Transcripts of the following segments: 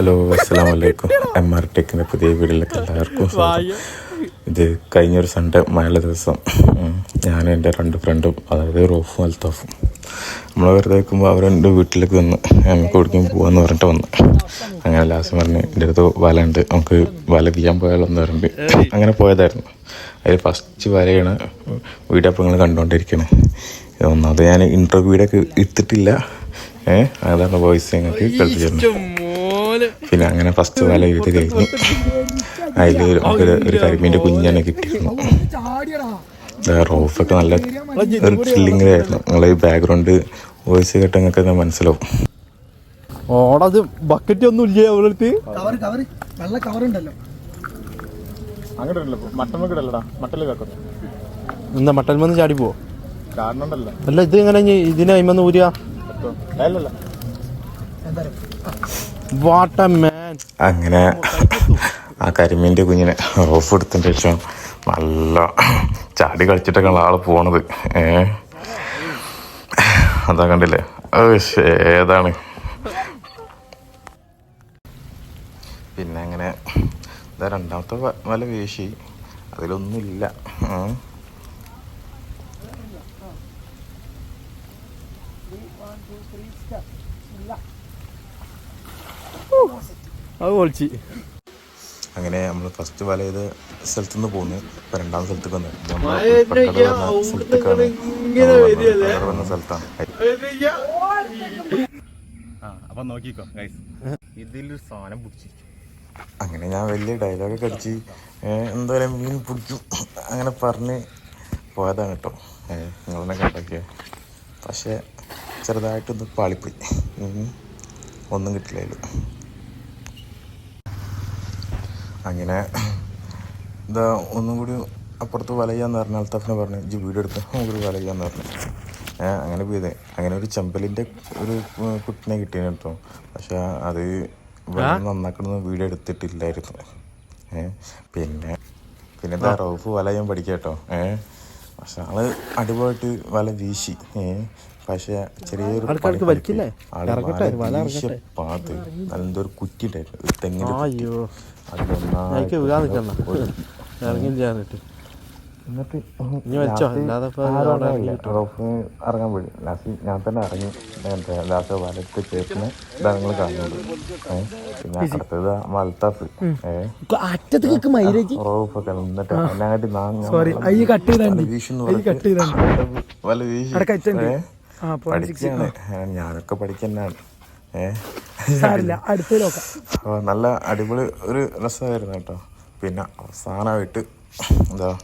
Hello അസ്സാം വലൈക്കും M R ടെക്കിന്റെ പുതിയ വീഡിയോയിലേക്ക് എല്ലാവർക്കും സ്വാഗതം. ഇത് കഴിഞ്ഞൊരു സൺഡേ മഴയുള്ള ദിവസം. ഞാനും എന്റെ രണ്ട് ഫ്രണ്ടും അതായത് റോഫും അൽത്താഫും നമ്മൾ വെറുതെ വെക്കുമ്പോൾ അവരെന്റെ വീട്ടിലേക്ക് വന്ന് നമുക്ക് എവിടേക്കും പോകാമെന്ന് പറഞ്ഞിട്ട് വന്ന്. അങ്ങനെ ലാസ്റ്റ് പറഞ്ഞ് എന്റെ അടുത്ത് വല ഉണ്ട് നമുക്ക് വല ചെയ്യാൻ പോയാലോ എന്ന് പറഞ്ഞിട്ട് അങ്ങനെ പോയതായിരുന്നു. അതിൽ ഫസ്റ്റ് വലയാണ് വീഡിയോ അപ്പോൾ നിങ്ങൾ കണ്ടുകൊണ്ടിരിക്കുകയാണ് ഒന്നാമത് ഞാൻ ഇന്റർവ്യൂടെ എടുത്തിട്ടില്ല ഏഹ് അതാണ് വോയിസ് ഞങ്ങൾക്ക് കളിച്ചിരുന്നത് പിന്നെ അങ്ങനെ ഫസ്റ്റ് വല എഴുതി കഴിഞ്ഞു അതിൽ നമുക്കൊരു ഒരു കരിമീന്റെ കുഞ്ഞാണ് കിട്ടിയിരുന്നു. റോഫൊക്കെ നല്ല ഒരു ത്രില്ലിങ്ങിലായിരുന്നു നിങ്ങളെ ഈ ബാക്ക്ഗ്രൗണ്ട് വോയിസ് കേട്ട് നിങ്ങൾക്ക് അത് മനസ്സിലാവും ഓടത് ബക്കറ്റ് ഒന്നും ഇല്ലേ അവളടുത്ത് കവർ കവർ വെള്ള കവർ ഉണ്ടല്ലോ എന്താ മട്ടൻ വന്ന് ചാടി പോവോ? അല്ല ഇത് എങ്ങനെ ഇതിനെ അയിമന്ന് ഊരിയ? അങ്ങനെ ആ കരിമീന്റെ കുഞ്ഞിനെ റോഫ് എടുത്തതിന് ശേഷം നല്ല ചാടി കളിച്ചിട്ടൊക്കെ ആൾ പോണത്. ഏ? അതാ കണ്ടില്ലേ? ഏതാണ്? പിന്നെ അങ്ങനെ ഇതാ രണ്ടാമത്തെ വല വീശി. അതിലൊന്നുമില്ല. ഉം. അത് പൊളിച്ച്. അങ്ങനെ നമ്മൾ ഫസ്റ്റ് വല ചെയ്ത് സ്ഥലത്തു നിന്ന് പോന്നു. ഇപ്പൊ രണ്ടാം സ്ഥലത്തേക്ക് വന്നു. സ്ഥലത്തേക്കാണ് സ്ഥലത്താണ്. അപ്പൊ നോക്കിക്കോ ഇതിലൊരു സാധനം പിടിച്ചിരിക്കും. അങ്ങനെ ഞാൻ വലിയ ഡയലോഗൊക്കെ അടിച്ച് എന്തായാലും എന്താ പറയുക മീൻ പിടിക്കും അങ്ങനെ പറഞ്ഞ് പോയതാണ് കേട്ടോ. നിങ്ങളെന്നെ കണ്ടൊക്കെ പക്ഷേ ചെറുതായിട്ടൊന്ന് പാളിപ്പോയി. ഒന്നും കിട്ടില്ല അതിൽ അങ്ങനെ. ഇതാ ഒന്നും കൂടി അപ്പുറത്ത് വലയാന്ന് പറഞ്ഞു അൽത്താഫിനെ പറഞ്ഞു ജി വീഡിയോ എടുത്ത് നമുക്കൊരു വലയാന്ന് പറഞ്ഞു. ഏഹ് അങ്ങനെ പോയത് അങ്ങനെ ഒരു ചെമ്പലിന്റെ ഒരു കുട്ടിനെ കിട്ടിയാണ് കേട്ടോ. പക്ഷെ അത് വെള്ളം നന്നാക്കണമെന്ന് വീഡിയോ എടുത്തിട്ടില്ലായിരുന്നു. ഏഹ് പിന്നെ പിന്നെ എന്താ റൗഫ് വല ഞാൻ പഠിക്കാം കേട്ടോ. ഏഹ് പക്ഷെ ആൾ അടിപൊളിയായിട്ട് വല വീശി. ഏഹ് പക്ഷെ ചെറിയൊരു ആൾക്കാർക്ക് പണി വലിക്കില്ലേ? ആൾ ഇറക്കട്ടെ, വല വല വീശിയ പാത്ത്. നല്ലൊരു കുറ്റി. ഉണ്ടായിരുന്നു ഒരു അയ്യോ അതിലൊന്നായിട്ട് വീഴാൻ നിൽക്കണ്ട. ഇറങ്ങി എന്നിട്ട്. ഇറങ്ങാൻ പോയി. ലാസ്റ്റ് ഞാൻ തന്നെ ഇറങ്ങി. എന്താ ലാസ്റ്റ് വലത്ത് ചേർന്ന് ഇതാ നിങ്ങൾ കാണുന്നത് പിന്നെ അടുത്തത് മൽത്താഫ് റോഫൊക്കെ അയ്യ കട്ട് ചെയ്താണ്ട്. വല വീശി പഠിക്കാണ് ഞാനൊക്കെ പഠിക്കുന്നതാണ്. അപ്പോൾ നല്ല അടിപൊളി ഒരു രസമായിരുന്നു കേട്ടോ. പിന്നെ അവസാനമായിട്ട് എന്താ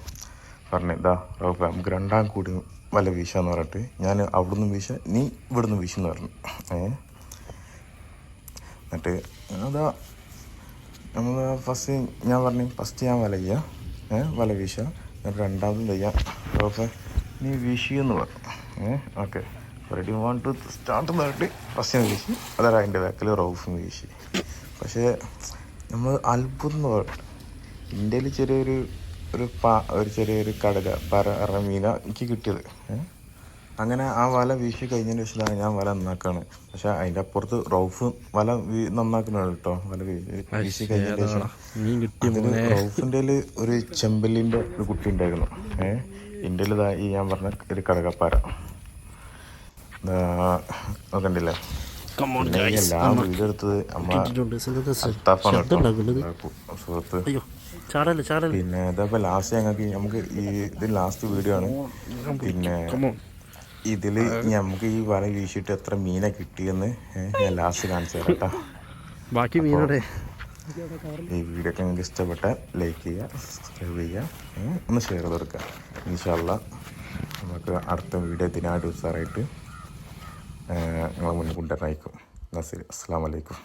പറഞ്ഞു ഇതാ നമുക്ക് രണ്ടാം കൂടി വല്ല വീശാന്ന് പറഞ്ഞിട്ട് ഞാൻ അവിടുന്ന് വീശ നീ ഇവിടുന്ന് വീശെന്ന് പറഞ്ഞു. ഏ? എന്നിട്ട് അതാ നമ്മൾ ഫസ്റ്റ് ഞാൻ പറഞ്ഞു ഫസ്റ്റ് ഞാൻ വല ചെയ്യാം. ഏ? വല വീശ. എന്നിട്ട് രണ്ടാമതും ചെയ്യാം. റോപ്പ് നീ വീശിയെന്ന് പറഞ്ഞു. ഏ? Okay. Ready one two start first ഞാൻ വീശി. അതാ അതിന്റെ ബാക്കിൽ റൗഫും വീശി. പക്ഷേ നമ്മൾ അത്ഭുതം എന്ന് പറഞ്ഞു ഇന്ത്യയിൽ ചെറിയൊരു ഒരു പാ ഒരു ചെറിയൊരു കടല പര മീന എനിക്ക് കിട്ടിയത്? അങ്ങനെ ആ വല വീശി കഴിഞ്ഞതിന് ശേഷമാണ് ഞാൻ വല നന്നാക്കാണ്. പക്ഷെ അതിന്റെ അപ്പുറത്ത് റൗഫ് വല വീ- നന്നാക്കുന്നുണ്ട് കേട്ടോ. വല വീശി കഴിഞ്ഞതിന് ശേഷം റൗഫിന്റെ ഒരു ചെമ്പല്ലിന്റെ ഒരു കുട്ടി ഉണ്ടായിരുന്നു. ഏഹ് ഇന്ത്യയിൽ ഈ ഞാൻ പറഞ്ഞ ഒരു കടകപ്പാര. ഈ എല്ലാ കേട്ടോ. സുഹൃത്ത്. പിന്നെ ഇതപ്പോൾ ലാസ്റ്റ് ഞങ്ങൾക്ക് നമുക്ക് ഈ ഇത് ലാസ്റ്റ് വീഡിയോ ആണ്. പിന്നെ ഇതിൽ നമുക്ക് ഈ വല വീശിട്ട് എത്ര മീനെ കിട്ടിയെന്ന് ഞാൻ ലാസ്റ്റ് കാണിച്ചു തരാം കേട്ടോ. ബാക്കി മീനോടെ. ഈ വീഡിയോ ഒക്കെ നിങ്ങൾക്ക് ഇഷ്ടപ്പെട്ട ലൈക്ക് ചെയ്യുക സബ്സ്ക്രൈബ് ചെയ്യുക ഒന്ന് ഷെയർ ചെയ്ത് കൊടുക്കുക. ഇൻഷാല്ല നമുക്ക് അടുത്ത വീഡിയോ ദിനാ ഉസാറായിട്ട് നിങ്ങളെ മുന്നിൽ കൊണ്ടുവരാനായിരിക്കും നസീർ അസ്സാം വലൈക്കും